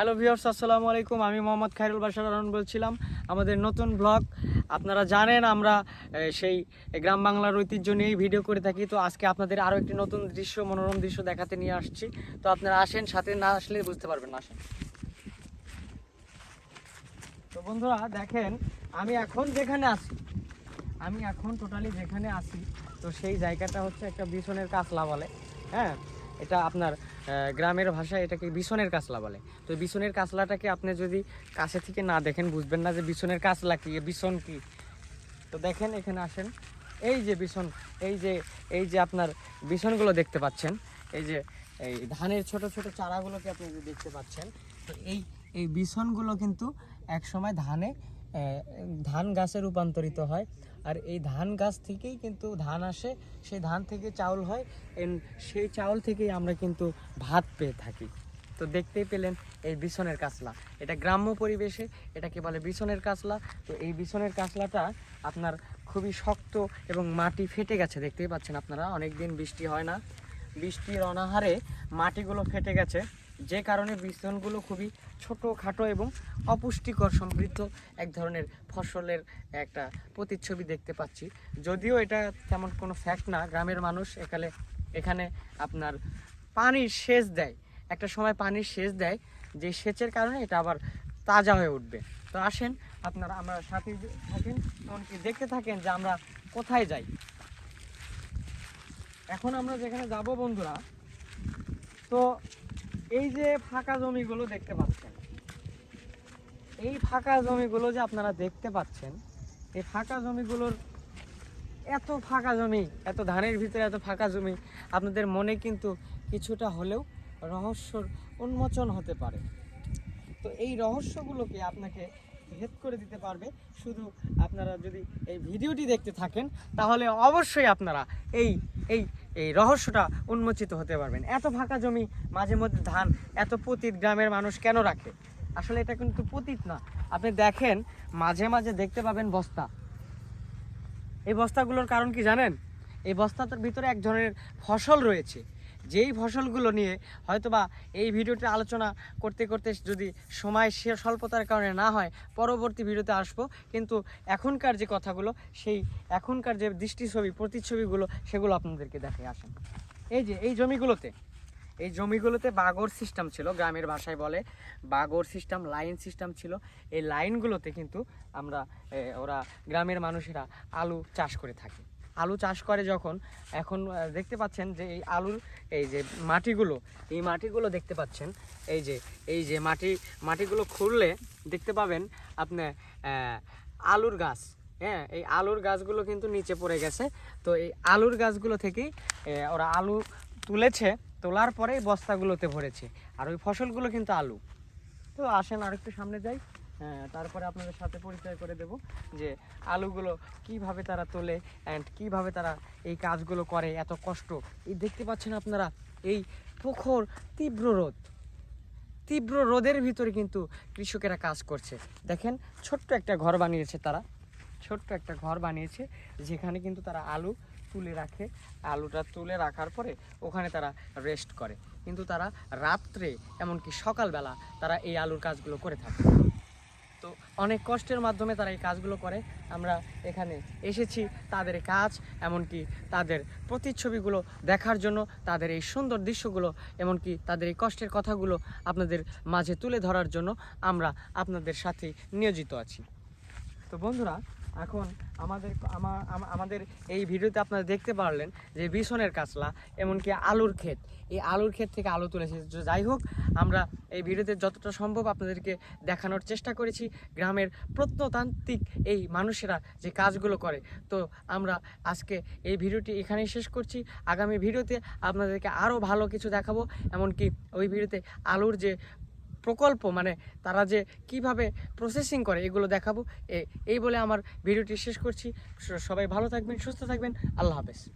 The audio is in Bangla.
হ্যালো ভিউয়ার্স আসসালামু আলাইকুম। আমি মোহাম্মদ খাইরুল বাশার রহমান বলছিলাম, আমাদের নতুন ব্লগ আপনারা জানেন, আমরা সেই গ্রাম বাংলার ঐতিহ্য নিয়েই ভিডিও করে থাকি। তো আজকে আপনাদের আরও একটি নতুন দৃশ্য, মনোরম দৃশ্য দেখাতে নিয়ে আসছি। তো আপনারা আসেন, সাথে না আসলে বুঝতে পারবেন আসেন। তো বন্ধুরা, দেখেন, আমি এখন যেখানে আছি, আমি এখন টোটালি যেখানে আছি, তো সেই জায়গাটা হচ্ছে একটা বিছনের কাঁচলা বলে হ্যাঁ? এটা আপনার গ্রামের ভাষায় এটাকে বিছনের কাঁচলা বলে। তো বিছনের কাঁচলাটাকে আপনি যদি কাছে থেকে না দেখেন, বুঝবেন না যে বিছনের কাসলা কি বিছন কি। তো দেখেন, এখানে আসেন। এই যে বিছন, এই যে এই যে আপনার বিছনগুলো দেখতে পাচ্ছেন, এই যে, এই ধানের ছোট ছোট চারাগুলোকে আপনি দেখতে পাচ্ছেন, তো এই এই বিছনগুলো কিন্তু একসময় ধানে ধান গাছে রূপান্তরিত হয়। আর এই ধান গাছ থেকেই কিন্তু ধান আসে, সেই ধান থেকে চাউল হয় এন সেই চাউল থেকেই আমরা কিন্তু ভাত পেয়ে থাকি। তো দেখতেই পেলেন এই বিছনের কাঁচলা। এটা গ্রাম্য পরিবেশে এটাকে বলে বিছনের কাঁচলা। তো এই বিছনের কাঁচলাটা আপনার খুবই শক্ত এবং মাটি ফেটে গেছে, দেখতেই পাচ্ছেন আপনারা। অনেক দিন বৃষ্টি হয় না। বৃষ্টির অনাহারে মাটিগুলো ফেটে গেছে। যে কারণে বিছনগুলো খুবই ছোট খাটো এবং অপুষ্টিকর সমৃদ্ধ এক ধরনের ফসলের একটা প্রতিচ্ছবি দেখতে পাচ্ছি। যদিও এটা তেমন কোনো ফ্যাক্ট না, গ্রামের মানুষ এখানে এখানে আপনার পানির সেচ দেয়। একটা সময় পানির সেচ দেয়, যে সেচের কারণে এটা আবার তাজা হয়ে উঠবে। তো আসেন, আপনারা, আমরা সাথে থাকেন, এমনকি দেখতে থাকেন যে আমরা কোথায় যাই। এখন আমরা যেখানে যাব বন্ধুরা, তো এই যে ফাঁকা জমিগুলো দেখতে পাচ্ছেন, এই ফাঁকা জমিগুলো যে আপনারা দেখতে পাচ্ছেন, এই ফাঁকা জমিগুলোর এত ফাঁকা জমি, এত ধানের ভিতরে এত ফাঁকা জমি, আপনাদের মনে কিন্তু কিছুটা হলেও রহস্যর উন্মোচন হতে পারে। তো এই রহস্যগুলোকে আপনাকে ভেদ করে দিতে পারবে, শুধু আপনারা যদি এই ভিডিওটি দেখতে থাকেন, তাহলে অবশ্যই আপনারা এই এই এই রহস্যটা উন্মোচিত হতে পারবেন। এত ফাঁকা জমি, মাঝে মধ্যে ধান, এত পতিত গ্রামের মানুষ কেন রাখে? আসলে এটা কিন্তু পতিত না। আপনি দেখেন, মাঝে মাঝে দেখতে পাবেন বস্তা। এই বস্তাগুলোর কারণ কি জানেন? এই বস্তাটার ভিতরে এক ধরনের ফসল রয়েছে। যেই ফসলগুলো নিয়ে হয়তোবা এই ভিডিওতে আলোচনা করতে করতে যদি সময় সে স্বল্পতার কারণে না হয়, পরবর্তী ভিডিওতে আসব। কিন্তু এখনকার যে কথাগুলো, সেই এখনকার যে দৃষ্টিছবি, প্রতিচ্ছবিগুলো, সেগুলো আপনাদেরকে দেখে আসেন। এই যে, এই জমিগুলোতে এই জমিগুলোতে বাগর সিস্টেম ছিল, গ্রামের ভাষায় বলে। বাগর সিস্টেম লাইন সিস্টেম ছিল। এই লাইনগুলোতে কিন্তু আমরা ওরা গ্রামের মানুষেরা আলু চাষ করে থাকে। আলু চাষ করে যখন, এখন দেখতে পাচ্ছেন যে এই আলুর এই যে মাটিগুলো, এই মাটিগুলো দেখতে পাচ্ছেন, এই যে এই যে মাটি, মাটিগুলো খুললে দেখতে পাবেন আপনি আলুর গাছ হ্যাঁ এই আলুর গাছগুলো কিন্তু নিচে পড়ে গেছে। তো এই আলুর গাছগুলো থেকেই ওরা আলু তুলেছে, তোলার পরে এই বস্তাগুলোতে ভরেছে। আর ওই ফসলগুলো কিন্তু আলু। তো আসেন আরেকটু সামনে যাই। তারপরে আপনাদের সাথে পরিচয় করে দেব যে আলুগুলো কীভাবে তারা তোলে অ্যান্ড কীভাবে তারা এই কাজগুলো করে, এত কষ্ট। এই দেখতে পাচ্ছেন আপনারা, এই প্রখর তীব্র রোদ। তীব্র রোদের ভিতরে কিন্তু কৃষকেরা কাজ করছে। দেখেন, ছোট্ট একটা ঘর বানিয়েছে তারা। ছোট্ট একটা ঘর বানিয়েছে, যেখানে কিন্তু তারা আলু তুলে রাখে। আলুটা তুলে রাখার পরে ওখানে তারা রেস্ট করে। কিন্তু তারা রাত্রে, এমনকি সকালবেলা, তারা এই আলুর কাজগুলো করে থাকে। তো অনেক কষ্টের মাধ্যমে তারা এই কাজগুলো করে। আমরা এখানে এসেছি তাদের কাজ, এমনকি তাদের প্রতিচ্ছবিগুলো দেখার জন্য, তাদের এই সুন্দর দৃশ্যগুলো, এমনকি তাদের এই কষ্টের কথাগুলো আপনাদের মাঝে তুলে ধরার জন্য আমরা আপনাদের সাথে নিয়োজিত আছি। তো বন্ধুরা এখন আমাদের আমা- আমা- আমাদের এই ভিডিওতে আপনারা দেখতে পারলেন যে বিছনের কাঁচলা, এমনকি আলুর ক্ষেত। এই আলুর ক্ষেত থেকে আলু তুলেছে যাই হোক, আমরা এই ভিডিওতে যতটা সম্ভব আপনাদেরকে দেখানোর চেষ্টা করেছি। গ্রামের প্রত্নতান্ত্রিক এই মানুষেরা যে কাজগুলো করে। তো আমরা আজকে এই ভিডিওটি এখানেই শেষ করছি। আগামী ভিডিওতে আপনাদেরকে আরও ভালো কিছু দেখাবো। এমনকি ওই ভিডিওতে আলুর যে প্রকল্প মানে তারা যে কীভাবে প্রসেসিং করে, এগুলো দেখাবো। এই বলে আমার ভিডিওটি শেষ করছি। সবাই ভালো থাকবেন, সুস্থ থাকবেন। আল্লাহ হাফেজ।